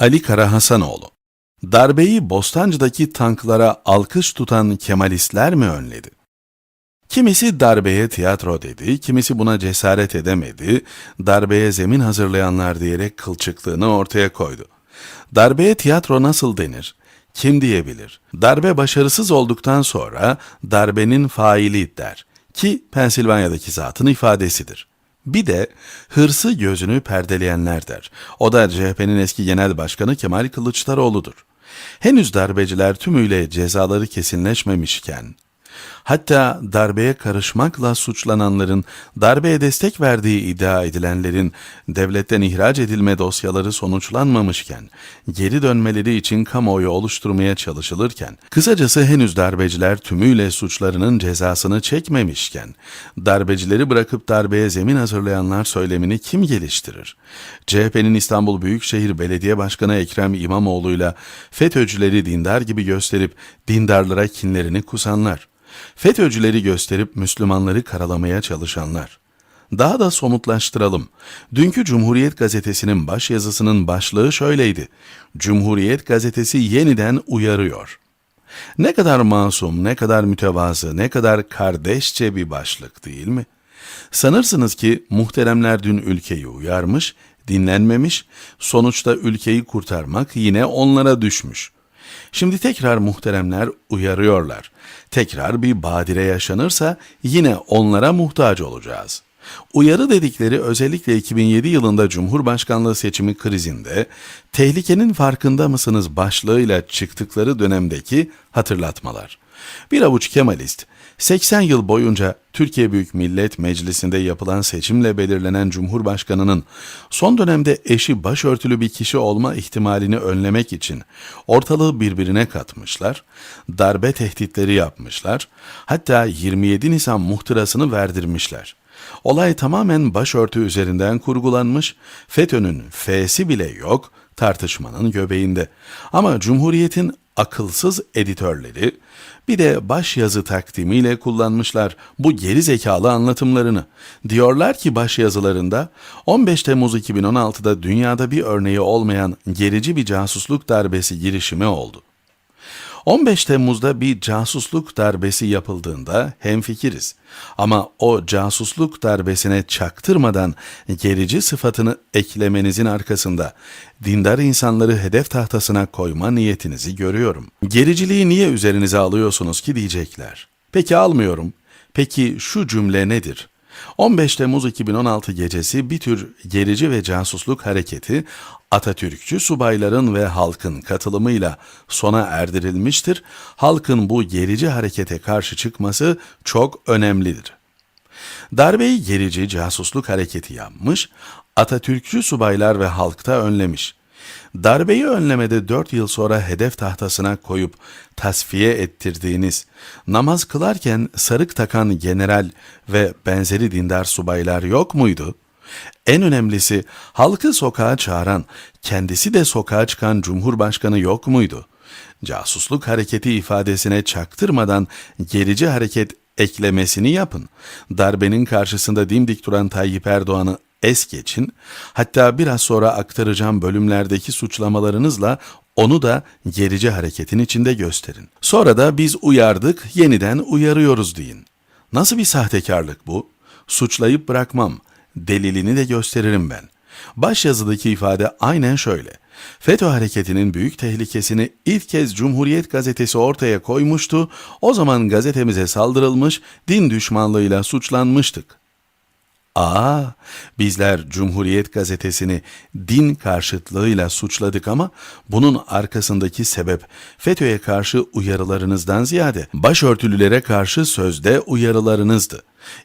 Ali Karahasanoğlu Darbeyi Bostancı'daki tanklara alkış tutan Kemalistler mi önledi? Kimisi darbeye tiyatro dedi, kimisi buna cesaret edemedi, darbeye zemin hazırlayanlar diyerek kılçıklığını ortaya koydu. Darbeye tiyatro nasıl denir? Kim diyebilir? Darbe başarısız olduktan sonra darbenin faili der ki Pensilvanya'daki zatın ifadesidir. Bir de hırsı gözünü perdeleyenler der. O da CHP'nin eski genel başkanı Kemal Kılıçdaroğlu'dur. Henüz darbeciler tümüyle cezaları kesinleşmemişken, hatta darbeye karışmakla suçlananların, darbeye destek verdiği iddia edilenlerin devletten ihraç edilme dosyaları sonuçlanmamışken, geri dönmeleri için kamuoyu oluşturmaya çalışılırken, kısacası henüz darbeciler tümüyle suçlarının cezasını çekmemişken, darbecileri bırakıp darbeye zemin hazırlayanlar söylemini kim geliştirir? CHP'nin İstanbul Büyükşehir Belediye Başkanı Ekrem İmamoğlu'yla FETÖ'cüleri dindar gibi gösterip dindarlara kinlerini kusanlar. FETÖ'cüleri gösterip Müslümanları karalamaya çalışanlar. Daha da somutlaştıralım. Dünkü Cumhuriyet Gazetesi'nin başyazısının başlığı şöyleydi. Cumhuriyet Gazetesi yeniden uyarıyor. Ne kadar masum, ne kadar mütevazı, ne kadar kardeşçe bir başlık değil mi? Sanırsınız ki muhteremler dün ülkeyi uyarmış, dinlenmemiş, sonuçta ülkeyi kurtarmak yine onlara düşmüş. Şimdi tekrar muhteremler uyarıyorlar. Tekrar bir badire yaşanırsa yine onlara muhtaç olacağız. Uyarı dedikleri özellikle 2007 yılında Cumhurbaşkanlığı seçimi krizinde tehlikenin farkında mısınız başlığıyla çıktıkları dönemdeki hatırlatmalar. Bir avuç Kemalist 80 yıl boyunca Türkiye Büyük Millet Meclisi'nde yapılan seçimle belirlenen Cumhurbaşkanının son dönemde eşi başörtülü bir kişi olma ihtimalini önlemek için ortalığı birbirine katmışlar, darbe tehditleri yapmışlar, hatta 27 Nisan muhtırasını verdirmişler. Olay tamamen başörtü üzerinden kurgulanmış, FETÖ'nün F'si bile yok, tartışmanın göbeğinde. Ama Cumhuriyet'in akılsız editörleri bir de başyazı takdimiyle kullanmışlar bu geri zekalı anlatımlarını. Diyorlar ki başyazılarında 15 Temmuz 2016'da dünyada bir örneği olmayan gerici bir casusluk darbesi girişimi oldu. 15 Temmuz'da bir casusluk darbesi yapıldığında hemfikiriz. Ama o casusluk darbesine çaktırmadan gerici sıfatını eklemenizin arkasında dindar insanları hedef tahtasına koyma niyetinizi görüyorum. Gericiliği niye üzerinize alıyorsunuz ki diyecekler. Peki almıyorum. Peki şu cümle nedir? 15 Temmuz 2016 gecesi bir tür gerici ve casusluk hareketi Atatürkçü subayların ve halkın katılımıyla sona erdirilmiştir. Halkın bu gerici harekete karşı çıkması çok önemlidir. Darbeyi gerici casusluk hareketi yapmış, Atatürkçü subaylar ve halkta önlemiş. Darbeyi önlemede dört yıl sonra hedef tahtasına koyup tasfiye ettirdiğiniz, namaz kılarken sarık takan general ve benzeri dindar subaylar yok muydu? En önemlisi halkı sokağa çağıran, kendisi de sokağa çıkan Cumhurbaşkanı yok muydu? Casusluk hareketi ifadesine çaktırmadan gerici hareket eklemesini yapın. Darbenin karşısında dimdik duran Tayyip Erdoğan'ı es geçin. Hatta biraz sonra aktaracağım bölümlerdeki suçlamalarınızla onu da gerici hareketin içinde gösterin. Sonra da biz uyardık, yeniden uyarıyoruz deyin. Nasıl bir sahtekarlık bu? Suçlayıp bırakmam. Delilini de gösteririm ben. Başyazıdaki ifade aynen şöyle. FETÖ hareketinin büyük tehlikesini ilk kez Cumhuriyet gazetesi ortaya koymuştu. O zaman gazetemize saldırılmış, din düşmanlığıyla suçlanmıştık. Aa, bizler Cumhuriyet gazetesini din karşıtlığıyla suçladık ama bunun arkasındaki sebep FETÖ'ye karşı uyarılarınızdan ziyade başörtülülere karşı sözde uyarılarınızdı.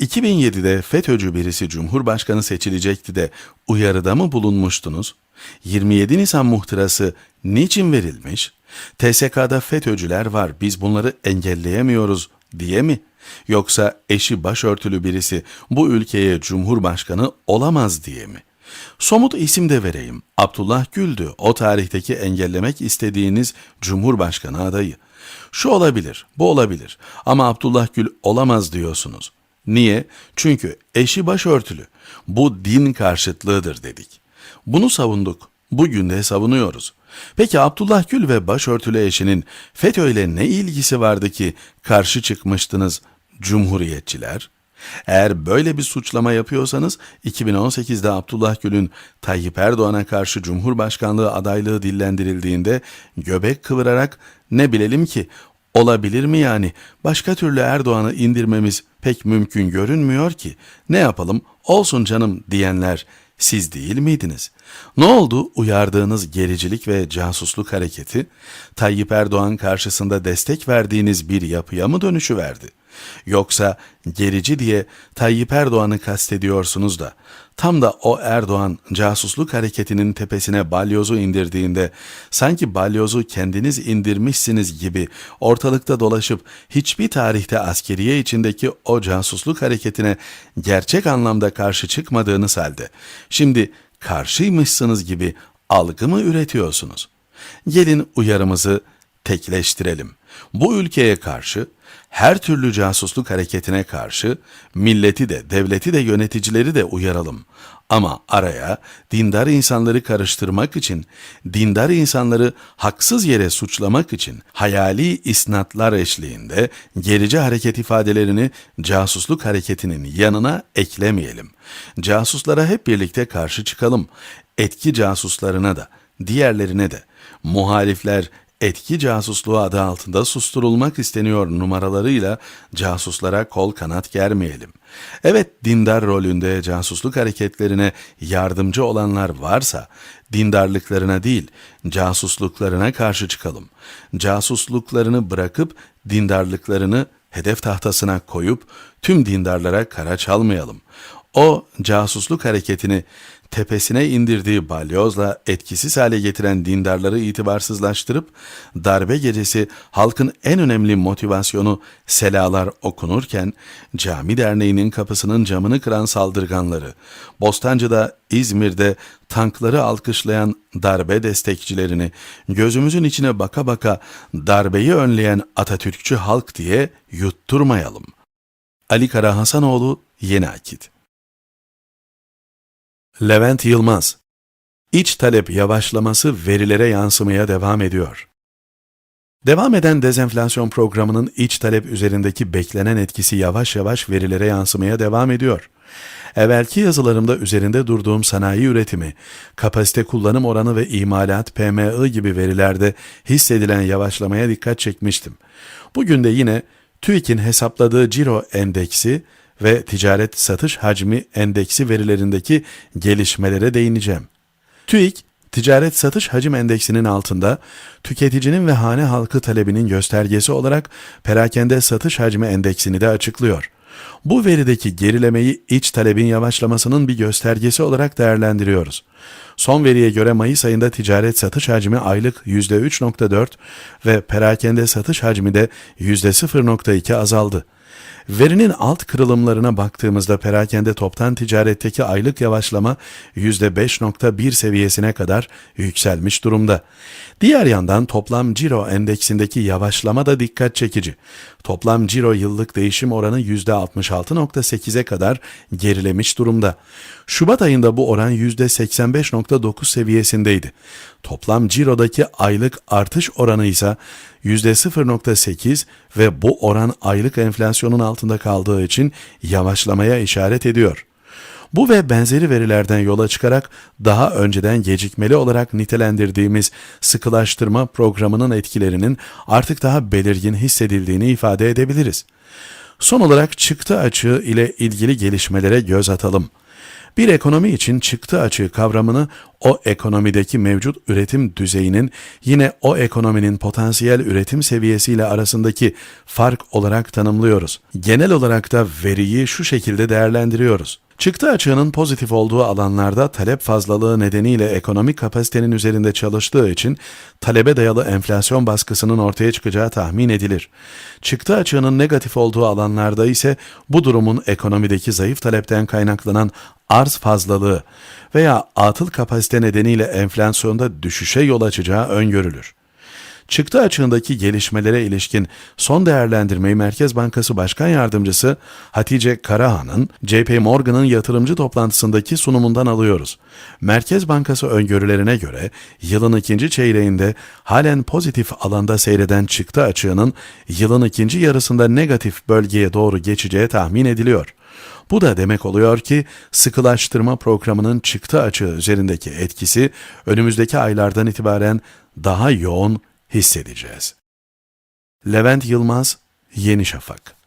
2007'de FETÖ'cü birisi Cumhurbaşkanı seçilecekti de uyarıda mı bulunmuştunuz? 27 Nisan muhtırası niçin verilmiş? TSK'da FETÖ'cüler var biz bunları engelleyemiyoruz diye mi? Yoksa eşi başörtülü birisi bu ülkeye cumhurbaşkanı olamaz diye mi? Somut isim de vereyim. Abdullah Gül'dü o tarihteki engellemek istediğiniz cumhurbaşkanı adayı. Şu olabilir, bu olabilir ama Abdullah Gül olamaz diyorsunuz. Niye? Çünkü eşi başörtülü. Bu din karşıtlığıdır dedik. Bunu savunduk. Bugün de savunuyoruz. Peki Abdullah Gül ve başörtülü eşinin FETÖ ile ne ilgisi vardı ki karşı çıkmıştınız Cumhuriyetçiler? Eğer böyle bir suçlama yapıyorsanız 2018'de Abdullah Gül'ün Tayyip Erdoğan'a karşı Cumhurbaşkanlığı adaylığı dillendirildiğinde göbek kıvırarak ne bilelim ki olabilir mi yani? Başka türlü Erdoğan'ı indirmemiz pek mümkün görünmüyor ki. Ne yapalım? Olsun canım diyenler siz değil miydiniz? Ne oldu uyardığınız gericilik ve casusluk hareketi Tayyip Erdoğan karşısında destek verdiğiniz bir yapıya mı dönüşü verdi? Yoksa gerici diye Tayyip Erdoğan'ı kastediyorsunuz da tam da o Erdoğan casusluk hareketinin tepesine balyozu indirdiğinde sanki balyozu kendiniz indirmişsiniz gibi ortalıkta dolaşıp hiçbir tarihte askeriye içindeki o casusluk hareketine gerçek anlamda karşı çıkmadığınız halde şimdi karşıymışsınız gibi algı mı üretiyorsunuz? Gelin uyarımızı tekleştirelim. Bu ülkeye karşı her türlü casusluk hareketine karşı milleti de devleti de yöneticileri de uyaralım. Ama araya dindar insanları karıştırmak için, dindar insanları haksız yere suçlamak için hayali isnatlar eşliğinde gerici hareket ifadelerini casusluk hareketinin yanına eklemeyelim. Casuslara hep birlikte karşı çıkalım. Etki casuslarına da, diğerlerine de. Muhalifler etki casusluğu adı altında susturulmak isteniyor numaralarıyla casuslara kol kanat germeyelim. Evet dindar rolünde casusluk hareketlerine yardımcı olanlar varsa dindarlıklarına değil casusluklarına karşı çıkalım. Casusluklarını bırakıp dindarlıklarını hedef tahtasına koyup tüm dindarlara kara çalmayalım. O casusluk hareketini tepesine indirdiği balyozla etkisiz hale getiren dindarları itibarsızlaştırıp darbe gecesi halkın en önemli motivasyonu selalar okunurken cami derneğinin kapısının camını kıran saldırganları, Bostancı'da, İzmir'de tankları alkışlayan darbe destekçilerini gözümüzün içine baka baka darbeyi önleyen Atatürkçü halk diye yutturmayalım. Ali Kara Hasanoğlu Yeni Akit Levent Yılmaz İç talep yavaşlaması verilere yansımaya devam ediyor. Devam eden dezenflasyon programının iç talep üzerindeki beklenen etkisi yavaş yavaş verilere yansımaya devam ediyor. Evvelki yazılarımda üzerinde durduğum sanayi üretimi, kapasite kullanım oranı ve imalat PMI gibi verilerde hissedilen yavaşlamaya dikkat çekmiştim. Bugün de yine TÜİK'in hesapladığı ciro endeksi ve ticaret satış hacmi endeksi verilerindeki gelişmelere değineceğim. TÜİK, ticaret satış hacim endeksinin altında tüketicinin ve hane halkı talebinin göstergesi olarak perakende satış hacmi endeksini de açıklıyor. Bu verideki gerilemeyi iç talebin yavaşlamasının bir göstergesi olarak değerlendiriyoruz. Son veriye göre Mayıs ayında ticaret satış hacmi aylık %3.4 ve perakende satış hacmi de %0.2 azaldı. Verinin alt kırılımlarına baktığımızda perakende toptan ticaretteki aylık yavaşlama %5.1 seviyesine kadar yükselmiş durumda. Diğer yandan toplam ciro endeksindeki yavaşlama da dikkat çekici. Toplam ciro yıllık değişim oranı %66.8'e kadar gerilemiş durumda. Şubat ayında bu oran %85.9 seviyesindeydi. Toplam cirodaki aylık artış oranı ise %0.8 ve bu oran aylık enflasyonun altında kaldığı için yavaşlamaya işaret ediyor. Bu ve benzeri verilerden yola çıkarak daha önceden gecikmeli olarak nitelendirdiğimiz sıkılaştırma programının etkilerinin artık daha belirgin hissedildiğini ifade edebiliriz. Son olarak çıktı açığı ile ilgili gelişmelere göz atalım. Bir ekonomi için çıktı açığı kavramını o ekonomideki mevcut üretim düzeyinin yine o ekonominin potansiyel üretim seviyesiyle arasındaki fark olarak tanımlıyoruz. Genel olarak da veriyi şu şekilde değerlendiriyoruz. Çıktı açığının pozitif olduğu alanlarda talep fazlalığı nedeniyle ekonomik kapasitenin üzerinde çalıştığı için talebe dayalı enflasyon baskısının ortaya çıkacağı tahmin edilir. Çıktı açığının negatif olduğu alanlarda ise bu durumun ekonomideki zayıf talepten kaynaklanan arz fazlalığı veya atıl kapasite nedeniyle enflasyonda düşüşe yol açacağı öngörülür. Çıktı açığındaki gelişmelere ilişkin son değerlendirmeyi Merkez Bankası Başkan Yardımcısı Hatice Karahan'ın JP Morgan'ın yatırımcı toplantısındaki sunumundan alıyoruz. Merkez Bankası öngörülerine göre yılın ikinci çeyreğinde halen pozitif alanda seyreden çıktı açığının yılın ikinci yarısında negatif bölgeye doğru geçeceği tahmin ediliyor. Bu da demek oluyor ki sıkılaştırma programının çıktı açığı üzerindeki etkisi önümüzdeki aylardan itibaren daha yoğun hissedeceğiz. Levent Yılmaz, Yeni Şafak